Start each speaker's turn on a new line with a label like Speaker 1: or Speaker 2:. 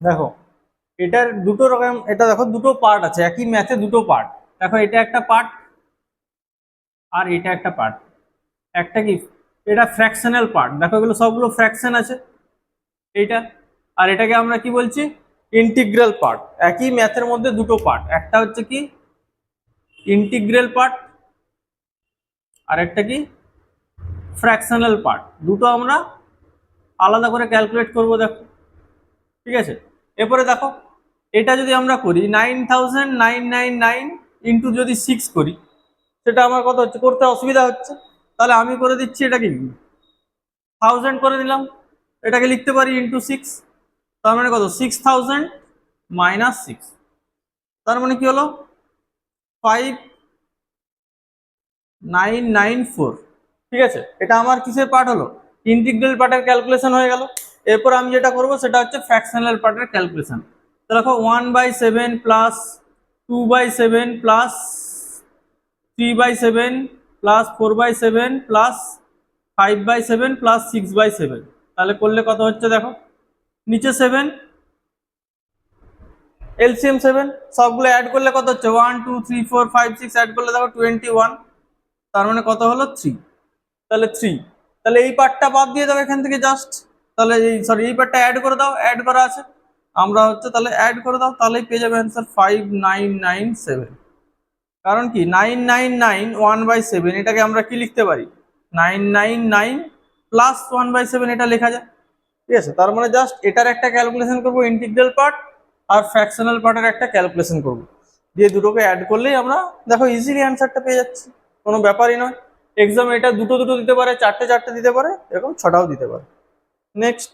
Speaker 1: দেখো, এটার দুটো রকম, এটা দেখো দুটো পার্ট আছে, একই ম্যাথে দুটো পার্ট দেখো, এটা একটা পার্ট আর এটা একটা পার্ট একটা কি? এটা ফ্র্যাকশনাল পার্ট দেখো, এগুলো সবগুলো ফ্র্যাকশন আছে। এইটা, আর এটাকে আমরা কি বলছি? ইন্টিগ্রাল পার্ট একই ম্যাথের মধ্যে দুটো পার্ট একটা হচ্ছে কি? ইন্টিগ্রাল পার্ট আর একটা কি? ফ্র্যাকশনাল পার্ট দুটো আমরা আলাদা করে ক্যালকুলেট করব, দেখো। ঠিক আছে? এরপরে দেখো, এটা যদি আমরা করি nine thousand nine nine nine into যদি সিক্স করি, সেটা আমার কত হচ্ছে? করতে অসুবিধা হচ্ছে। তাহলে আমি করে দিচ্ছি এটাকে থাউজেন্ড করে দিলাম। এটাকে লিখতে পারি ইন্টু সিক্স তার মানে কত? সিক্স থাউজেন্ড মাইনাস সিক্স তার মানে কি হলো? ফাইভ নাইন নাইন ফোর ঠিক আছে? এটা আমার কিসের পার্ট হলো? ইন্টিগ্রাল পার্টের ক্যালকুলেশন হয়ে গেল। এরপর আমি যেটা করব সেটা হচ্ছে ফ্র্যাকশনাল পার্টের ক্যালকুলেশন তো দেখো one by seven plus two by seven plus three by seven plus four by seven plus five by seven plus six by seven তাহলে করলে কত হচ্ছে দেখো? নিচে সেভেন এলসিএম সেভেন সবগুলো অ্যাড করলে কত হচ্ছে? One two three four five six add করলে দেখো টোয়েন্টি ওয়ান তার মানে কত হলো? থ্রি তাহলে থ্রি তাহলে এই পার্টটা বাদ দিয়ে দাও এখান থেকে জাস্ট তাহলে এই সরি এই পার্টটা অ্যাড করে দাও অ্যাড করা আছে। আমরা হচ্ছে তাহলে অ্যাড করে দাও, তাহলেই পেয়ে যাবে answer five nine nine seven কারণ কি? Nine nine nine one by seven এটাকে আমরা কি লিখতে পারি? Nine nine nine plus one by seven এটা লেখা যায়। ঠিক আছে? তার মানে জাস্ট এটার একটা ক্যালকুলেশন করব ইন্টিগ্রাল পার্ট আর ফ্র্যাকশনাল পার্টের একটা ক্যালকুলেশন করব। দিয়ে দুটোকে অ্যাড করলেই আমরা, দেখো ইজিলি অ্যান্সারটা পেয়ে যাচ্ছি। কোনো ব্যাপারই নয়। এক্সাম এটা দুটো দুটো দিতে পারে, চারটে চারটে দিতে পারে, এরকম ছটাও দিতে পারে। নেক্সট